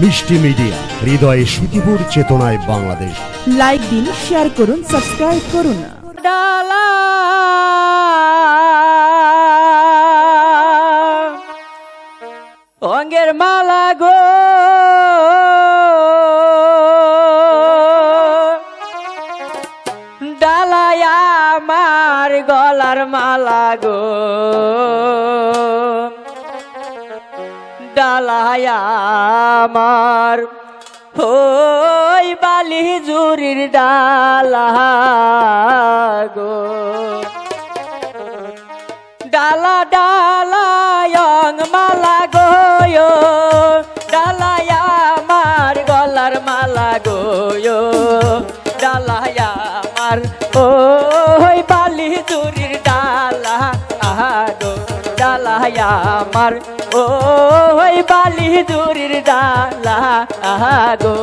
মিষ্টি মিডিয়া হৃদয়ে সুখীপুর চেতনায় বাংলাদেশ। লাইক দিন শেয়ার করুন সাবস্ক্রাইব করুন। ডালা অঙ্গের মালা গো। ডালায় আমার গলার মালা গো। ডালায় আমার ওই বালি জুরির ডালা গো। ডালা ডালায়ং মালা গোয়ো। ডালায় আমার গলার মালা গোয়ো। ডালায় আমার ওই বালি জুরির ডালা গো। ডালায় আমার ওই বালি দূরির ডালা গো।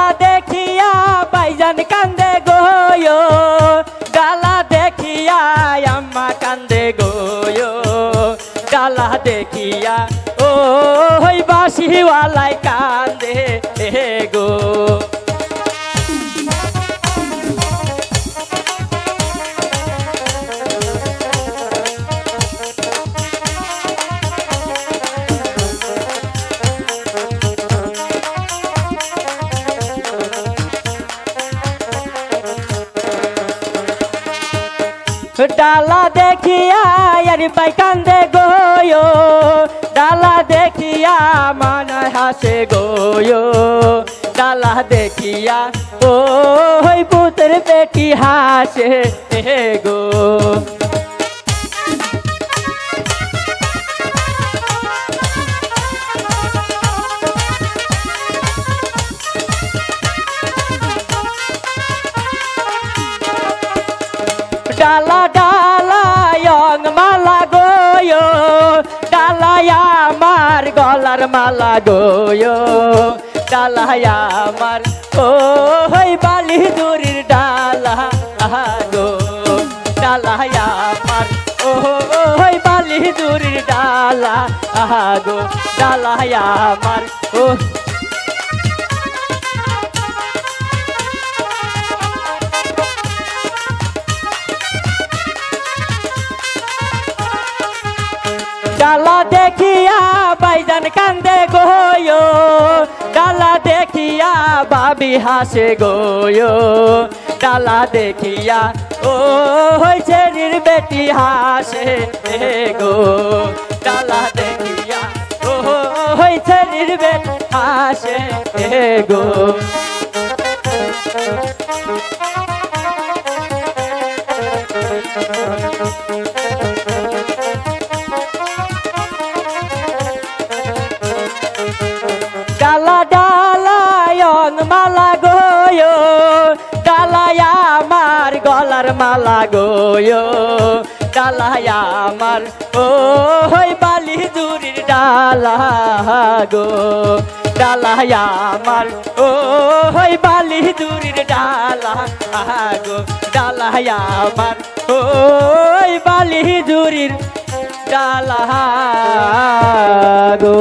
ডালা দেখিয়া বাইজান কান্দে গোয়ো। গালা দেখিয়া আম্মা কান্দে গোয়ো। গালা দেখিয়া, ও বাসিওয়ালাই কান্দে গো। ডালা দেখিয়া আর পাই কান্দে গোয়ো। ডালা দেখিয়া মানা হাসে গোয়ো। ডালা দেখিয়া ও হই পুত্র বেটি হাসে। আমার গলার মালা গো ডালায়া আমার ও হই বালি দূরের ডালা গো ডালায়া আমার ও হই বালি দূরের ডালা গো ডালায়া আমার, ও দেখিয়া বাইজান কান্দে গোয়ো, ডালা দেখিয়া বাবি হাসে গোয়ো, ডালা দেখিয়া, ও হয়েছে বেটি হাসে গো, ডালা দেখিয়া, ও হয়েছে বেটি হাসে গো। ডালা ডালায় আমার। ও হই বালি জুরির ডালা গো। ডালায় আমার। ও হই বালি জুরির ডালা গো। ডালায় আমার। ও বালি জুরির ডালা গো।